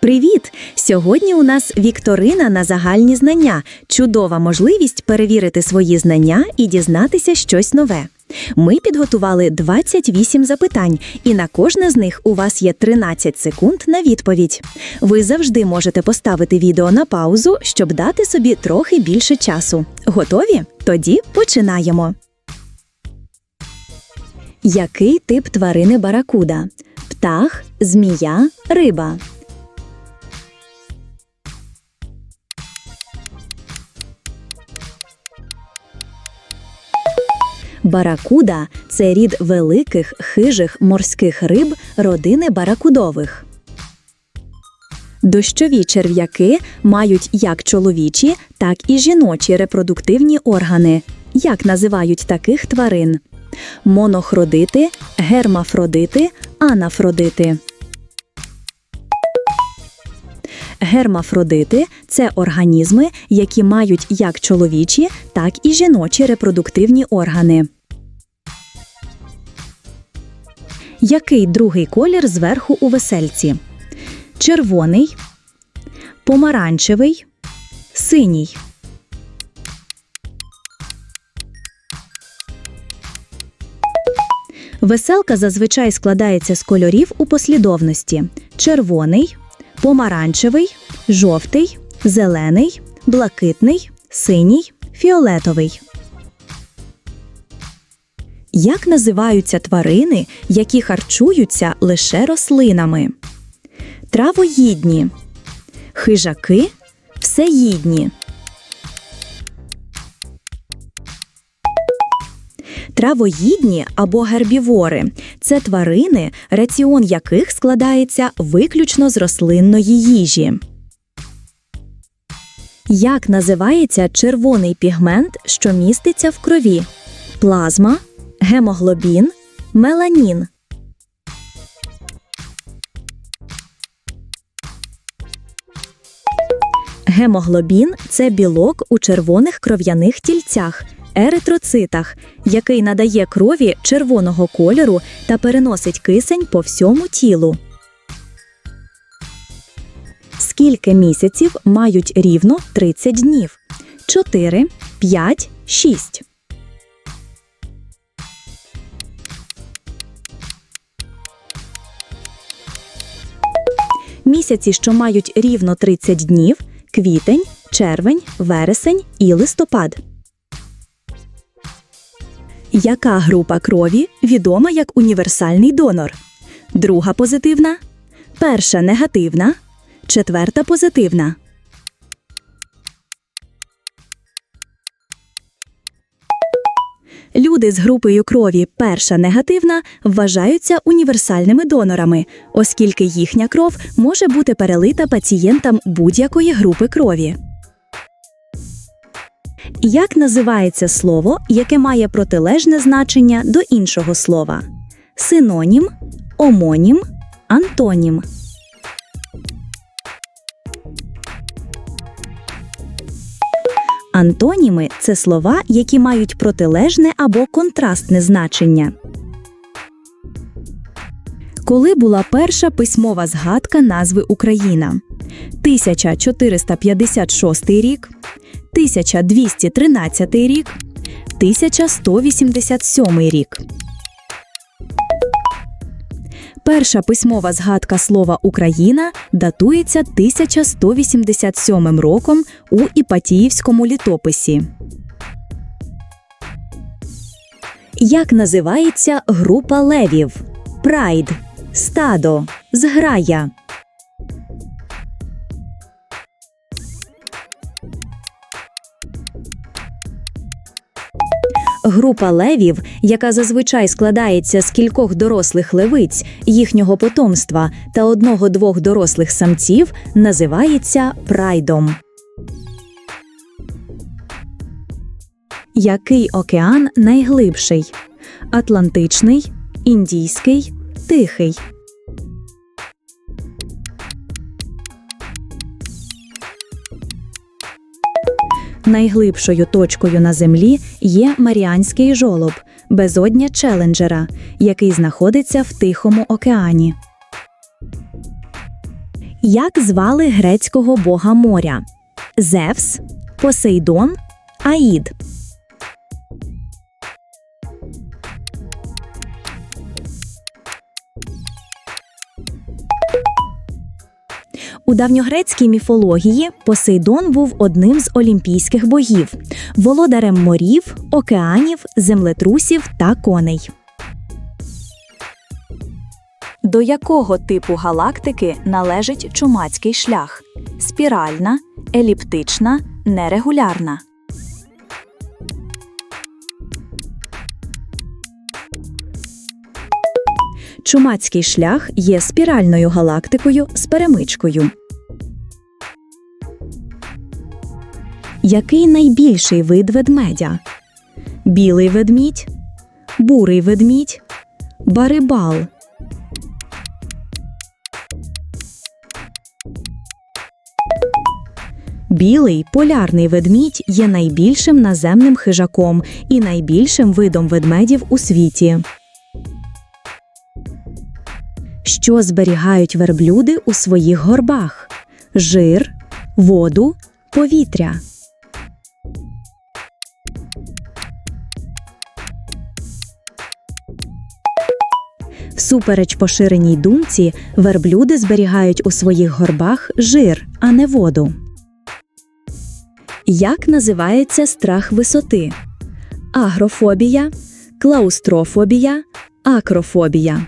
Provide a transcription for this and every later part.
Привіт! Сьогодні у нас вікторина на загальні знання. Чудова можливість перевірити свої знання і дізнатися щось нове. Ми підготували 28 запитань, і на кожне з них у вас є 13 секунд на відповідь. Ви завжди можете поставити відео на паузу, щоб дати собі трохи більше часу. Готові? Тоді починаємо. Який тип тварини баракуда? Птах, змія, риба. Баракуда це рід великих хижих морських риб родини баракудових. Дощові черв'яки мають як чоловічі, так і жіночі репродуктивні органи. Як називають таких тварин? Монохродити, гермафродити, анафродити. Гермафродити це організми, які мають як чоловічі, так і жіночі репродуктивні органи. Який другий колір зверху у весельці? Червоний, помаранчевий, синій. Веселка зазвичай складається з кольорів у послідовності: червоний, помаранчевий, жовтий, зелений, блакитний, синій, фіолетовий. Як називаються тварини, які харчуються лише рослинами? Травоїдні, хижаки, всеїдні. Травоїдні або гербівори це тварини, раціон яких складається виключно з рослинної їжі. Як називається червоний пігмент, що міститься в крові? Плазма, гемоглобін, меланін. Гемоглобін це білок у червоних кров'яних тільцях, еритроцитах, який надає крові червоного кольору та переносить кисень по всьому тілу. Скільки місяців мають рівно 30 днів? 4, 5, 6. Місяці, що мають рівно 30 днів квітень, червень, вересень і листопад. Яка група крові відома як універсальний донор? Друга позитивна, перша негативна, четверта позитивна. Люди з групою крові перша негативна вважаються універсальними донорами, оскільки їхня кров може бути перелита пацієнтам будь-якої групи крові. Як називається слово, яке має протилежне значення до іншого слова? Синонім, омонім, антонім. Антоніми це слова, які мають протилежне або контрастне значення. Коли була перша письмова згадка назви Україна? 1456 рік, 1213 рік, 1187 рік. Перша письмова згадка слова Україна датується 1187 роком у Іпатіївському літописі. Як називається група левів? Прайд, стадо, зграя. Група левів, яка зазвичай складається з кількох дорослих левиць, їхнього потомства та одного-двох дорослих самців, називається прайдом. Який океан найглибший? Атлантичний, Індійський, Тихий. Найглибшою точкою на землі є Маріанський жолоб, безодня Челенджера, який знаходиться в Тихому океані. Як звали грецького бога моря? Зевс, Посейдон, Аїд. У давньогрецькій міфології Посейдон був одним з олімпійських богів, володарем морів, океанів, землетрусів та коней. До якого типу галактики належить чумацький шлях? Спіральна, еліптична, нерегулярна. Чумацький шлях є спіральною галактикою з перемичкою. Який найбільший вид ведмедя? Білий ведмідь, бурий ведмідь, барибал. Білий полярний ведмідь є найбільшим наземним хижаком і найбільшим видом ведмедів у світі. Що зберігають верблюди у своїх горбах? Жир, воду, повітря. Всупереч поширеній думці, верблюди зберігають у своїх горбах жир, а не воду. Як називається страх висоти? Агрофобія, клаустрофобія, акрофобія.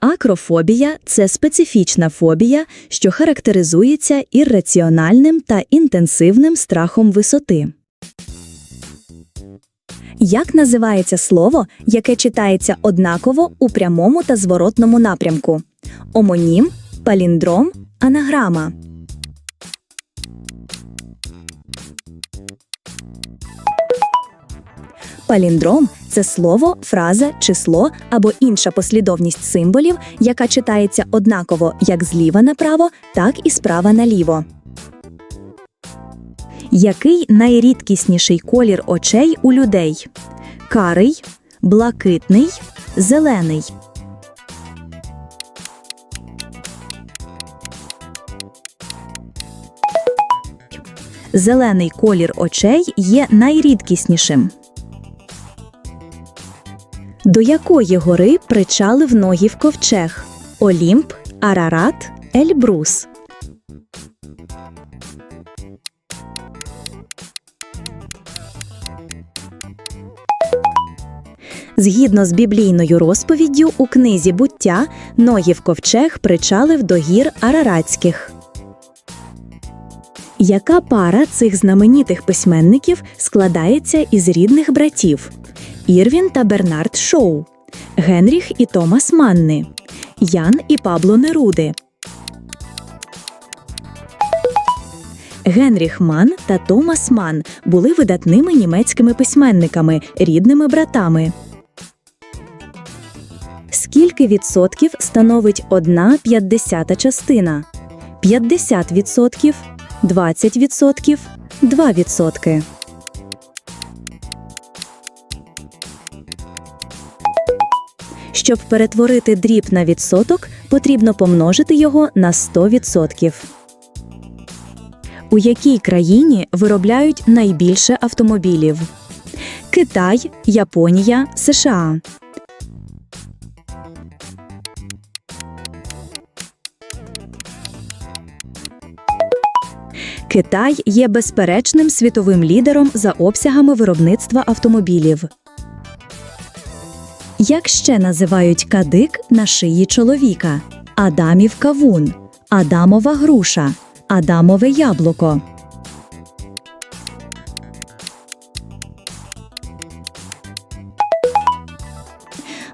Акрофобія це специфічна фобія, що характеризується ірраціональним та інтенсивним страхом висоти. Як називається слово, яке читається однаково у прямому та зворотному напрямку? Омонім, паліндром, анаграма. Паліндром це слово, фраза, число або інша послідовність символів, яка читається однаково як зліва направо, так і справа наліво. Який найрідкісніший колір очей у людей? Карий, блакитний, зелений. Зелений колір очей є найрідкіснішим. До якої гори причалив ноги в ковчег? Олімп, Арарат, Ельбрус. Згідно з біблійною розповіддю, у книзі буття ноги в ковчег причалив до гір Араратських. Яка пара цих знаменитих письменників складається із рідних братів? Ірвін та Бернард Шоу, Генріх і Томас Манни, Ян і Пабло Неруди. Генріх Ман та Томас Ман були видатними німецькими письменниками, рідними братами. Скільки відсотків становить одна п'ятдесята частина? 50 відсотків, 20 відсотків, 2 відсотки. Щоб перетворити дріб на відсоток, потрібно помножити його на 100%. У якій країні виробляють найбільше автомобілів? Китай, Японія, США. Китай є безперечним світовим лідером за обсягами виробництва автомобілів. Як ще називають кадик на шиї чоловіка? Адамів кавун, Адамова груша, Адамове яблуко.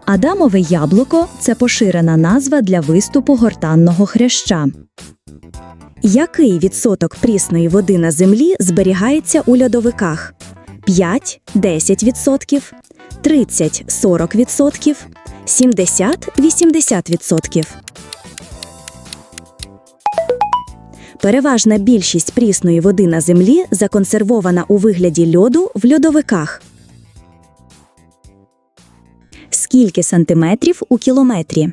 Адамове яблуко це поширена назва для виступу гортанного хряща. Який відсоток прісної води на землі зберігається у льодовиках? 5-10%, 30-40%, 70-80%. Переважна більшість прісної води на землі законсервована у вигляді льоду в льодовиках. Скільки сантиметрів у кілометрі?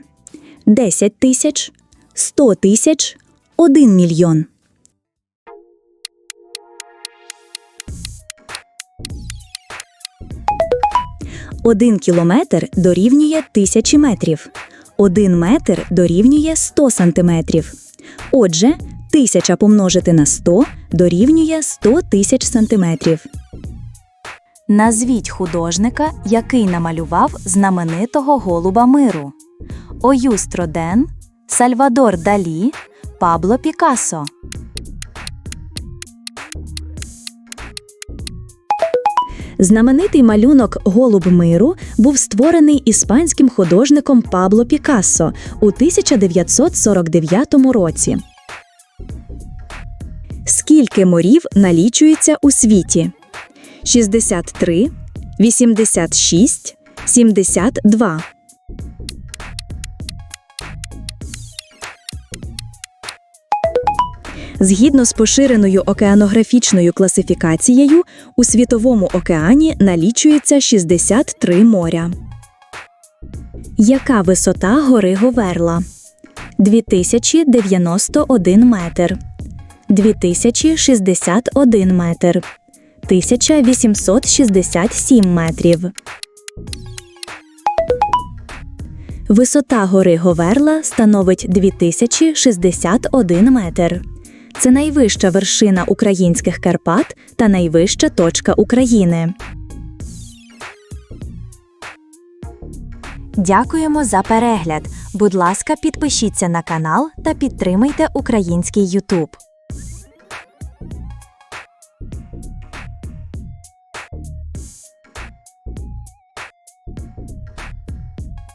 10 тисяч, 100 тисяч, 1 мільйон. Один кілометр дорівнює тисячі метрів. Один метр дорівнює 100 сантиметрів. Отже, тисяча помножити на 100 дорівнює 100 тисяч сантиметрів. Назвіть художника, який намалював знаменитого голуба миру. Оюст Роден, Сальвадор Далі, Пабло Пікассо. Знаменитий малюнок Голуб миру був створений іспанським художником Пабло Пікассо у 1949 році. Скільки морів налічується у світі? 63, 86, 72. Згідно з поширеною океанографічною класифікацією, у Світовому океані налічується 63 моря. Яка висота гори Говерла? 2091 метр. 2061 метр. 1867 метрів. Висота гори Говерла становить 2061 метр. Це найвища вершина українських Карпат та найвища точка України. Дякуємо за перегляд. Будь ласка, підпишіться на канал та підтримайте український Ютуб.